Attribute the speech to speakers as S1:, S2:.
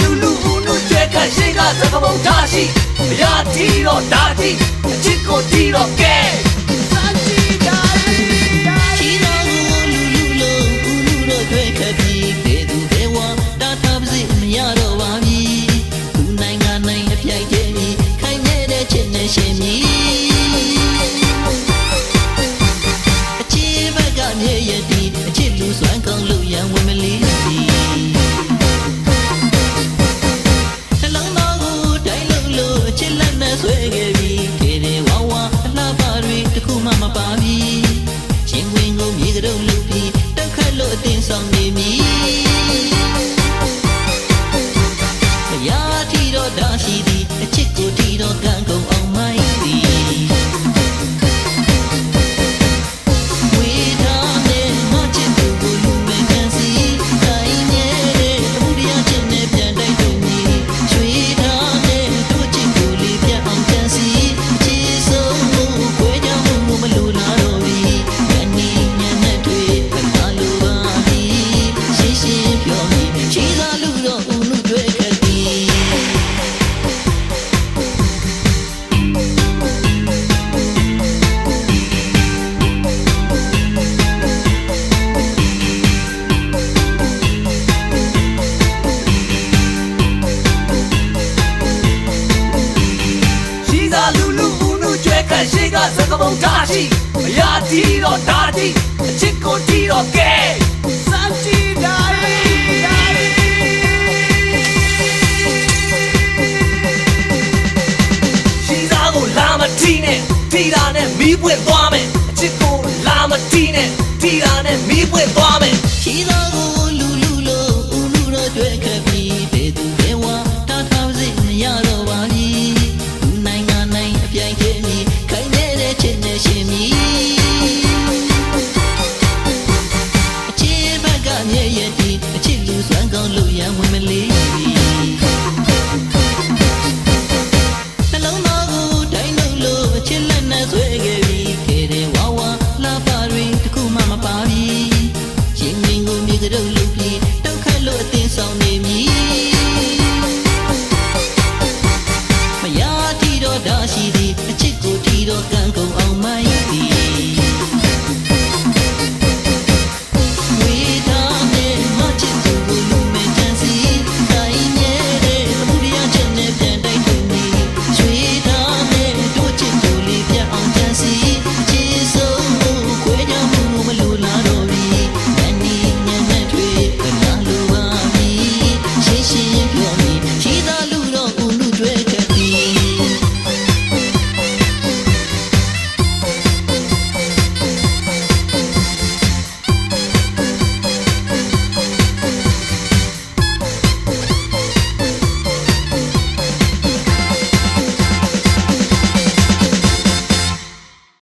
S1: လူလူဦးနုကျဲခန့်ရှိကသကမုံထားရှိအရာတီတော့ဓာတိအချစ်ကိုတီတော့
S2: ကဲ တီအရာတီတော့ဒါတီအချစ်ကိုတီတော့ကဲစမ်းကြည့်ဒါရီဒါရီရှိသားကိုလာမတီနဲ့တီတာနဲ့မီးပွင့်သွားမယ်အချစ်ကိုလာမတီနဲ့တီတာနဲ့မီးပွင့်သွားမယ်ရှိသားကို